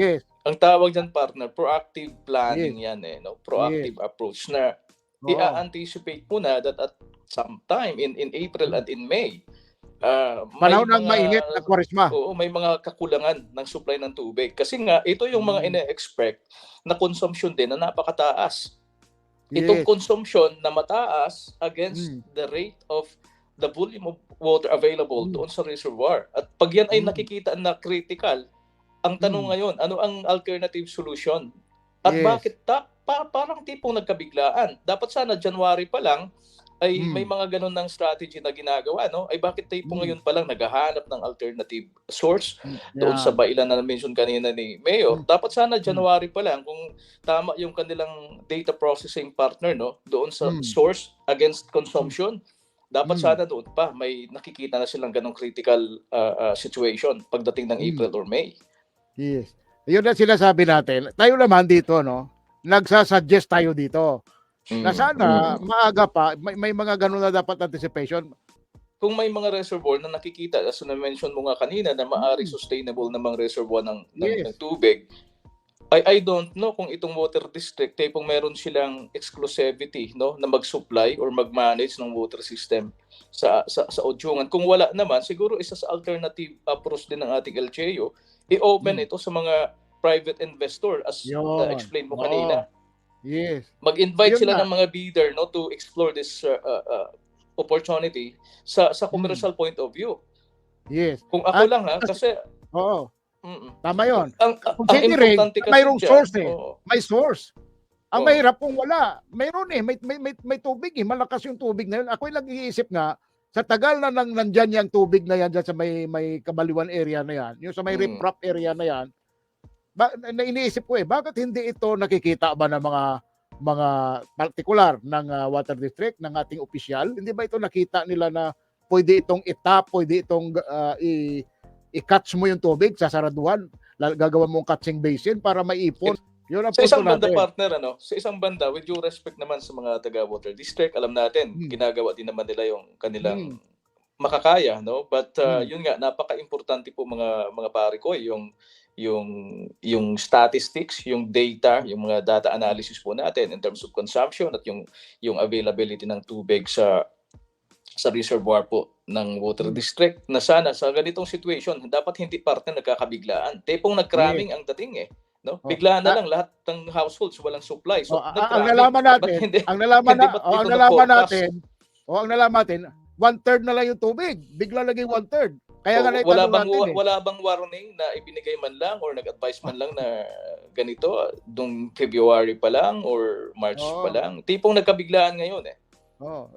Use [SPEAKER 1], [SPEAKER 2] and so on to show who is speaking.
[SPEAKER 1] Yes.
[SPEAKER 2] Ang tawag dyan, partner, proactive planning yan eh. No? Proactive approach na
[SPEAKER 1] Oo.
[SPEAKER 2] i-anticipate mo na that at some time in, in April at in May, may
[SPEAKER 1] Panahon ng mainit na kwaresma.
[SPEAKER 2] Oo, may mga kakulangan ng supply ng tubig. Kasi nga, ito yung mga
[SPEAKER 1] Mm.
[SPEAKER 2] ine-expect na consumption din na napakataas. Itong
[SPEAKER 1] Yes.
[SPEAKER 2] consumption na mataas against
[SPEAKER 1] Mm.
[SPEAKER 2] the rate of the volume of water available
[SPEAKER 1] Mm.
[SPEAKER 2] doon sa reservoir. At pag yan ay
[SPEAKER 1] Mm.
[SPEAKER 2] nakikita na critical, ang tanong
[SPEAKER 1] Mm.
[SPEAKER 2] ngayon, ano ang alternative solution? At
[SPEAKER 1] Yes.
[SPEAKER 2] bakit ta, pa, parang tipong nagkabiglaan? Dapat sana January pa lang ay
[SPEAKER 1] Mm.
[SPEAKER 2] may mga ganun ng strategy na ginagawa, no? Ay bakit tipong
[SPEAKER 1] Mm.
[SPEAKER 2] ngayon pa lang naghahanap ng alternative source doon
[SPEAKER 1] Yeah.
[SPEAKER 2] sa bailan na mention kanina ni Mayor.
[SPEAKER 1] Mm.
[SPEAKER 2] Dapat sana January pa lang kung tama yung kanilang data processing partner no doon sa
[SPEAKER 1] Mm.
[SPEAKER 2] source against consumption. Dapat
[SPEAKER 1] Mm.
[SPEAKER 2] sana doon pa may nakikita na silang ganong critical uh, uh, situation pagdating ng
[SPEAKER 1] Mm.
[SPEAKER 2] April or May.
[SPEAKER 1] Yes. Yun ang sinasabi natin. Tayo naman dito, no? Nagsasuggest tayo dito.
[SPEAKER 2] Mm.
[SPEAKER 1] Na sana,
[SPEAKER 2] Mm.
[SPEAKER 1] maaga pa, may, may mga ganun na dapat anticipation.
[SPEAKER 2] Kung may mga reservoir na nakikita, as na mention mo nga kanina na maari
[SPEAKER 1] Mm.
[SPEAKER 2] sustainable namang reservoir ng, ng,
[SPEAKER 1] Yes.
[SPEAKER 2] ng tubig, I, I don't know kung itong water district ay kung meron silang exclusivity no na mag-supply or mag-manage ng water system sa sa sa Odyungan. Kung wala naman, siguro isa sa alternative approach din ng ating LGU, i-open
[SPEAKER 1] Hmm.
[SPEAKER 2] ito sa mga private investor as
[SPEAKER 1] Yun.
[SPEAKER 2] na-explain mo
[SPEAKER 1] Oo.
[SPEAKER 2] kanina.
[SPEAKER 1] Yes.
[SPEAKER 2] Mag-invite
[SPEAKER 1] Yun
[SPEAKER 2] sila
[SPEAKER 1] nga.
[SPEAKER 2] ng mga bidder no to explore this uh, uh, uh, opportunity sa sa commercial point of view.
[SPEAKER 1] Yes.
[SPEAKER 2] Kung ako
[SPEAKER 1] At-
[SPEAKER 2] lang ha kasi
[SPEAKER 1] Oo.
[SPEAKER 2] Mm,
[SPEAKER 1] Tama yon.
[SPEAKER 2] ang
[SPEAKER 1] Kung
[SPEAKER 2] ang kasi
[SPEAKER 1] mayroong
[SPEAKER 2] dyan,
[SPEAKER 1] source eh.
[SPEAKER 2] oo.
[SPEAKER 1] May source. Ang
[SPEAKER 2] Oo.
[SPEAKER 1] mahirap kung wala. Mayroon eh. May, may, may, may tubig eh. Malakas yung tubig na yun. Ako'y nag-iisip nga, sa tagal na nang nandyan yung tubig na yan dyan sa may, may kabaliwan area na yan, yung sa may
[SPEAKER 2] Mm.
[SPEAKER 1] riprap area na yan, ba, na iniisip ko eh, bakit hindi ito nakikita ba ng mga mga particular ng ah, water district ng ating opisyal? Hindi ba ito nakita nila na pwede itong itap, pwede itong ah, i i-catch mo yung tubig sa saraduhan, gagawa mong catching basin para maipon. Yun ang
[SPEAKER 2] Sa isang banda
[SPEAKER 1] natin.
[SPEAKER 2] partner ano, sa isang banda with due respect naman sa mga taga water district, alam natin
[SPEAKER 1] Hmm.
[SPEAKER 2] ginagawa din naman nila yung kanilang
[SPEAKER 1] Hmm.
[SPEAKER 2] makakaya no but uh,
[SPEAKER 1] Hmm.
[SPEAKER 2] yun nga napaka-importante po mga mga pare ko yung yung yung statistics, yung data, yung mga data analysis po natin in terms of consumption at yung yung availability ng tubig sa sa reservoir po ng water
[SPEAKER 1] Hmm.
[SPEAKER 2] district na sana sa ganitong situation dapat hindi partner nagkakabiglaan. Tepong nag-cramming ang dating eh. No?
[SPEAKER 1] Oh.
[SPEAKER 2] Bigla na
[SPEAKER 1] Ah.
[SPEAKER 2] lang lahat ng households walang supply. So,
[SPEAKER 1] Oh, ang- ang nalaman natin,
[SPEAKER 2] hindi?
[SPEAKER 1] ang nalaman na, oh, ang nalaman natin, oh, ang nalaman natin, one third na lang yung tubig. Bigla laging one third. Kaya nga
[SPEAKER 2] So, wala bang
[SPEAKER 1] natin eh.
[SPEAKER 2] wala bang warning na ibinigay man lang or nag-advise man lang na ganito dung February pa lang or March
[SPEAKER 1] Oo.
[SPEAKER 2] pa lang. Tipong nagkabiglaan ngayon eh.
[SPEAKER 1] Oh,